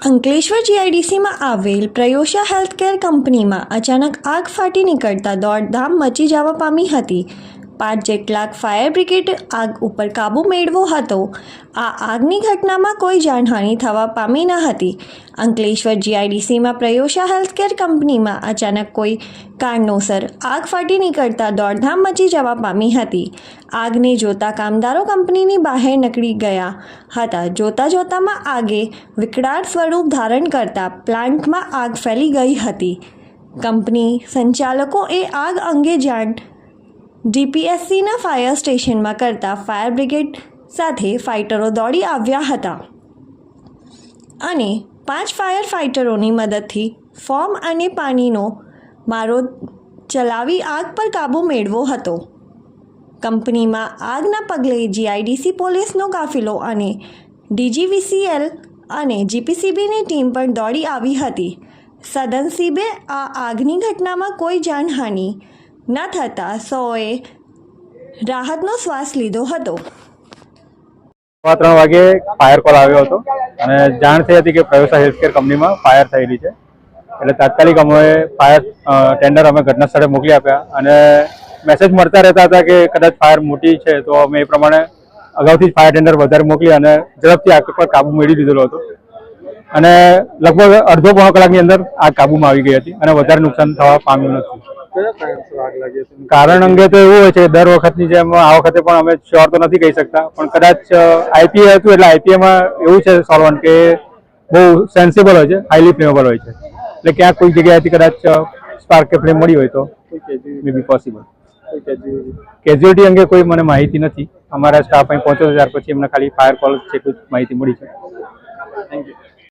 અંકલેશ્વર જીઆઈડીસીમાં આવેલ પ્રયોશા હેલ્થકેર કંપનીમાં અચાનક આગ ફાટી નીકળતા દોડધામ મચી જવા પામી હતી. પાંચ જેટલાક ફાયર બ્રિગેડ આગ ઉપર કાબૂ મેળવ્યો હતો. આ આગની ઘટનામાં કોઈ જાનહાનિ થવા પામી ન હતી. અંકલેશ્વર જીઆઈડીસીમાં પ્રયોશા હેલ્થકેર કંપનીમાં અચાનક કોઈ કારણોસર આગ ફાટી નીકળતા દોડધામ મચી જવા પામી હતી. આગને જોતા કામદારો કંપનીની બહાર નીકળી ગયા હતા. જોતા જોતામાં આગે વિકરાળ સ્વરૂપ ધારણ કરતા પ્લાન્ટમાં આગ ફેલી ગઈ હતી. કંપની સંચાલકોએ આગ અંગે જાણ જીપીએસસીના ફાયર સ્ટેશનમાં કરતા ફાયર બ્રિગેડ સાથે ફાઇટરો દોડી આવ્યા હતા. અને પાંચ ફાયર ફાઇટરોની મદદથી ફોર્મ અને પાણીનો મારો ચલાવી આગ પર કાબૂ મેળવ્યો હતો. કંપનીમાં આગના પગલે જીઆઈડીસી પોલીસનો કાફિલો અને ડીજીવીસીએલ અને જીપીસીબીની ટીમ પણ દોડી આવી હતી. સદનસીબે આ આગની ઘટનામાં કોઈ જાનહાનિ ન થતાં સૌએ રાહતનો શ્વાસ લીધો હતો. સવા ત્રણ વાગે ફાયર કોલ આવ્યો હતો અને જાણ થઈ હતી કે પ્રયોસા હેલ્થકેર કંપનીમાં ફાયર થયેલી છે. એટલે તાત્કાલિક અમે ફાયર ટેન્ડર અમે ઘટના સ્થળે મોકલી આપ્યા અને મેસેજ મળતા રહેતા હતા કે કદાચ ફાયર મોટી છે તો અમે એ પ્રમાણે અગાઉથી જ ફાયર ટેન્ડર વધારે મોકલી અને ઝડપથી આગ પર કાબુ મેળવી લીધેલો હતો. અને લગભગ અડધો પોણો કલાકની અંદર આગ કાબુમાં આવી ગઈ હતી અને વધારે નુકસાન થવા પામ્યું નથી. કારણ અંગે તો એવું હોય છે દર વખતની જેમ આ વખતે પણ અમે શ્યોર તો નથી કહી શકતા પણ કદાચ આઈપીએ હતું એટલે આઈપીએમાં એવું છે સોલ્વન્ટ કે બહુ સેન્સિબલ હોય છે હાઈલી ફ્લેમેબલ હોય છે. એટલે ક્યાંક કોઈ જગ્યાએથી કદાચ સ્પાર્ક કે ફ્લેમ મળી હોય તો મે બી પોસિબલ કોઈ કેઝ્યુઅલિટી અંગે કોઈ મને માહિતી નથી. અમારા સ્ટાફ અહીં પહોંચ્યો ત્યાર પછી એમને ખાલી ફાયર કોલ છે માહિતી મળી છે. Thank you